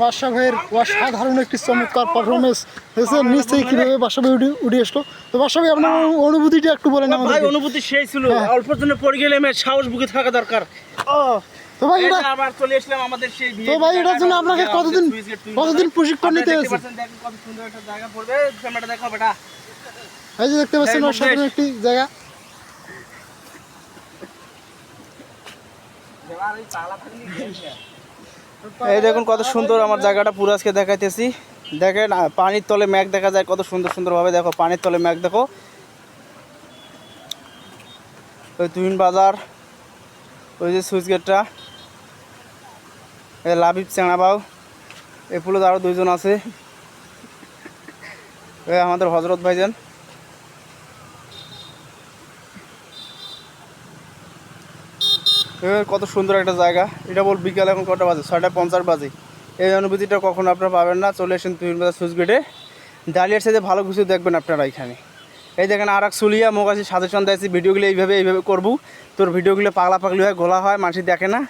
বাদশা ভাইয়ের অসাধারণ একটি চমৎকার পারফরমেন্স হয়েছে। নিচ থেকে কীভাবে বাদশা ভাই উঠে উঠে আসলো? তো বাদশা ভাই আপনার অনুভূতিটা একটু বলেন না ভাই অনুভূতি সেই ছিল। হ্যাঁ। অল্প জন্য পড়ে গেলে মেয়ে সাহস বুকে থাকা দরকার। তো ভাই এটা আবার চলে আসলাম আমাদের সেই তো ভাই এটার জন্য আপনাকে কতদিন কতদিন প্রশিক্ষণ নিতে হয়েছে? কত সুন্দর একটা জায়গা পড়বে। ক্যামেরা দেখো বেটা। এই যে দেখতে পাচ্ছেন অসাধারণ একটি জায়গা। এই দেখুন কত সুন্দর আমার জায়গাটা, পুরো আজকে দেখাইতেছি। দেখেন পানির তলে ম্যাগ দেখা যায়, কত সুন্দর সুন্দরভাবে। দেখো, পানির তলে ম্যাগ দেখো। ওই তুহিন বাজার, ওই যে সুইচ গেটটা, এই লাভিব চেঙাবাউ এই পুলো আরও দুইজন আছে। এই আমাদের হজরত ভাইজান। কত সুন্দর একটা জায়গা। এটা বল বিকাল এখন কটা বাজে? ছয়টা পঞ্চাশ বাজে। এই অনুভূতিটা কখনো আপনারা পাবেন না। চলে এসেন তুহিন বাজার সুইচ গেটে। ডালিয়ার সাথে ভালো কিছু দেখবেন আপনারা এখানে। এই দেখেন আর এক সুলিয়া মোক আছে সাজেশন দিয়েছি ভিডিওগুলো এইভাবে এইভাবে করব। তোর ভিডিওগুলো পাগলা পাগলি হয় গোলা হয়, মানুষ দেখে না।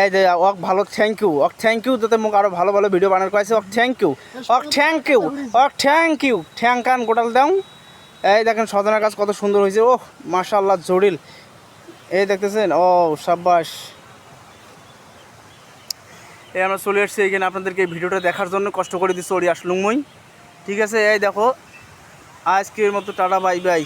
এই যে, অক ভালো thank you okay thank you তোতে মোক আরও ভালো ভালো ভিডিও বানানো কয়েছে okay thank you okay thank you okay thank you ঠ্যাং কান গোটাল দাও। এই দেখেন, সজনার কাজ কত সুন্দর হয়েছে। ওহ মাশাল্লাহ জড়িল এই দেখতেছেন, ও সাব্বাস এই আমরা চলে এসেছি এখানে আপনাদেরকে ভিডিওটা দেখার জন্য কষ্ট করে দিচ্ছি ওরি আসলুমই ঠিক আছে, এই দেখো, আজকের মতো টাটা, বাই বাই।